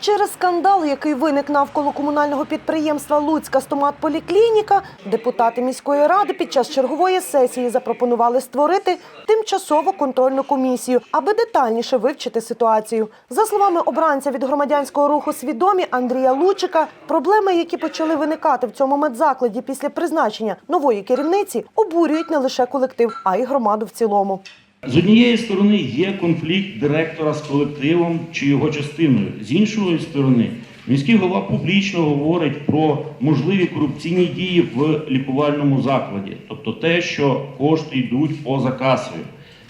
Через скандал, який виник навколо комунального підприємства Луцька стоматполіклініка, депутати міської ради під час чергової сесії запропонували створити тимчасову контрольну комісію, аби детальніше вивчити ситуацію. За словами обранця від громадянського руху свідомі Андрія Лучика, проблеми, які почали виникати в цьому медзакладі після призначення нової керівниці, обурюють не лише колектив, а й громаду в цілому. З однієї сторони є конфлікт директора з колективом чи його частиною. З іншої сторони, міський голова публічно говорить про можливі корупційні дії в лікувальному закладі, тобто те, що кошти йдуть поза касою.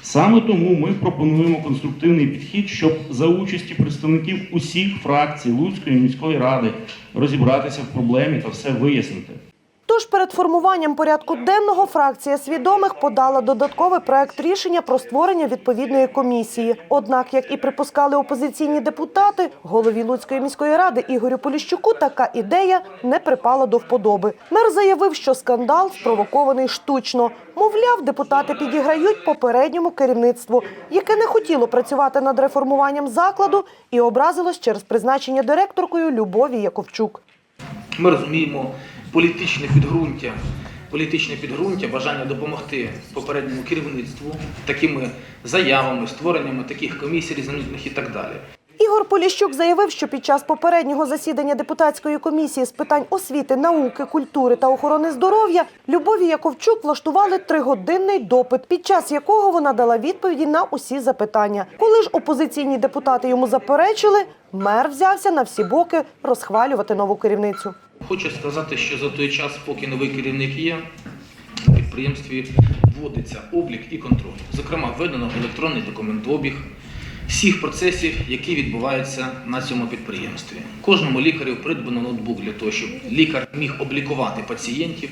Саме тому ми пропонуємо конструктивний підхід, щоб за участі представників усіх фракцій Луцької міської ради розібратися в проблемі та все вияснити. Тож перед формуванням порядку денного фракція свідомих подала додатковий проект рішення про створення відповідної комісії. Однак, як і припускали опозиційні депутати, голові Луцької міської ради Ігорю Поліщуку така ідея не припала до вподоби. Мер заявив, що скандал спровокований штучно. Мовляв, депутати підіграють попередньому керівництву, яке не хотіло працювати над реформуванням закладу і образилось через призначення директоркою Любові Яковчук. Ми розуміємо політичне підґрунтя, політичне підґрунтя, бажання допомогти попередньому керівництву такими заявами, створеннями таких комісій різноманітних і так далі. Ігор Поліщук заявив, що під час попереднього засідання депутатської комісії з питань освіти, науки, культури та охорони здоров'я Любові Яковчук влаштували тригодинний допит, під час якого вона дала відповіді на усі запитання. Коли ж опозиційні депутати йому заперечили, мер взявся на всі боки розхвалювати нову керівницю. Хочу сказати, що за той час, поки новий керівник є, на підприємстві вводиться облік і контроль. Зокрема, введено електронний документообіг всіх процесів, які відбуваються на цьому підприємстві. Кожному лікарю придбано ноутбук для того, щоб лікар міг облікувати пацієнтів,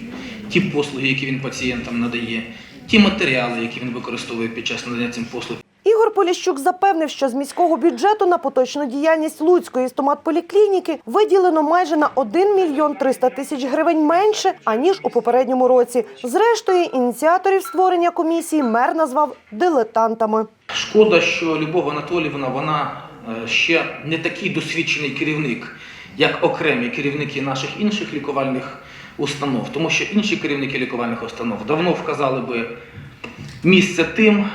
ті послуги, які він пацієнтам надає, ті матеріали, які він використовує під час надання цим послуг. Ігор Поліщук запевнив, що з міського бюджету на поточну діяльність Луцької стоматполіклініки виділено майже на 1 мільйон 300 тисяч гривень менше, аніж у попередньому році. Зрештою, ініціаторів створення комісії мер назвав дилетантами. Шкода, що Любов Анатоліївна, вона е, ще не такий досвідчений керівник, як окремі керівники наших інших лікувальних установ, тому що інші керівники лікувальних установ давно вказали би місце тим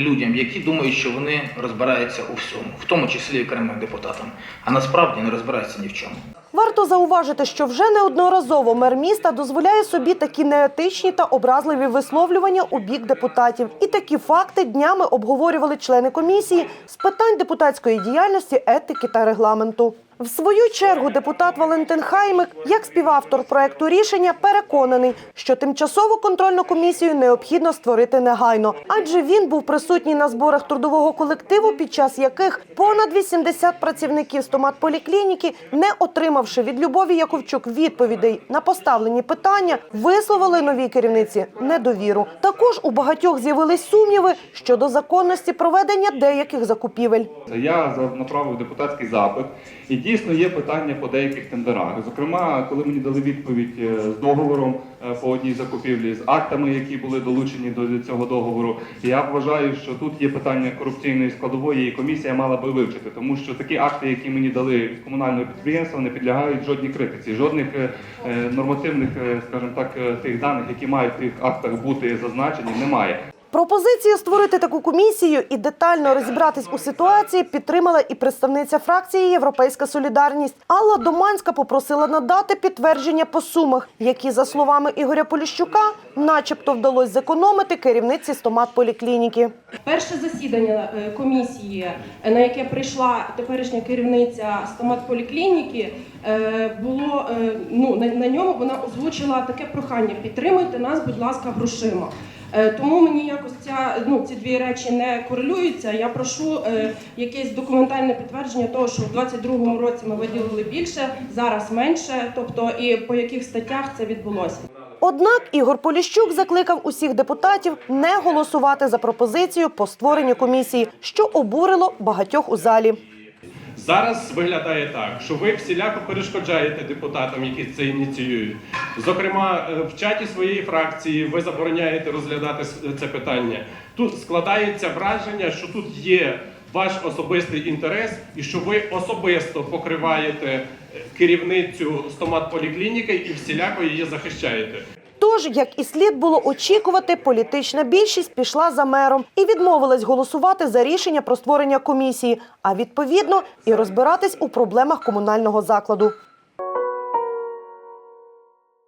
людям, які думають, що вони розбираються у всьому, в тому числі окремим депутатам, а насправді не розбираються ні в чому. Варто зауважити, що вже неодноразово мер міста дозволяє собі такі неетичні та образливі висловлювання у бік депутатів. І такі факти днями обговорювали члени комісії з питань депутатської діяльності, етики та регламенту. В свою чергу депутат Валентин Хаймик, як співавтор проекту рішення, переконаний, що тимчасову контрольну комісію необхідно створити негайно, адже він був присутній на зборах трудового колективу, під час яких понад 80 працівників стоматполіклініки, не отримавши від Любові Яковчук відповідей на поставлені питання, висловили новій керівниці недовіру. Також у багатьох з'явились сумніви щодо законності проведення деяких закупівель. Я направив депутатський запит, і дійсно є питання по деяких тендерах. Зокрема, коли мені дали відповідь е, з договором е, по одній закупівлі, з актами, які були долучені до цього договору, я вважаю, що тут є питання корупційної складової, і комісія мала би вивчити, тому що такі акти, які мені дали від комунального підприємства, не підлягають жодній критиці, жодних е, нормативних, скажімо так, тих даних, які мають в тих актах бути зазначені, немає. Пропозицію створити таку комісію і детально розібратись у ситуації підтримала і представниця фракції Європейська Солідарність. Алла Доманська попросила надати підтвердження по сумах, які, за словами Ігоря Поліщука, начебто вдалося зекономити керівниці стоматполіклініки. Перше засідання е, комісії, е, на яке прийшла теперішня керівниця стоматполіклініки, е, було ну на ньому вона озвучила таке прохання: підтримуйте нас, будь ласка, грошима. Е, Тому мені якось ця ну ці дві речі не корелюються. Я прошу е, якесь документальне підтвердження того, що в 22-му році ми виділили більше, зараз менше, тобто і по яких статтях це відбулося. Однак Ігор Поліщук закликав усіх депутатів не голосувати за пропозицію по створенню комісії, що обурило багатьох у залі. Зараз виглядає так, що ви всіляко перешкоджаєте депутатам, які це ініціюють. Зокрема, е, в чаті своєї фракції ви забороняєте розглядати це питання. Тут складається враження, що тут є ваш особистий інтерес і що ви особисто покриваєте е, керівницю стоматполіклініки і всіляко її захищаєте. Тож, як і слід було очікувати, політична більшість пішла за мером і відмовилась голосувати за рішення про створення комісії, а відповідно і розбиратись у проблемах комунального закладу.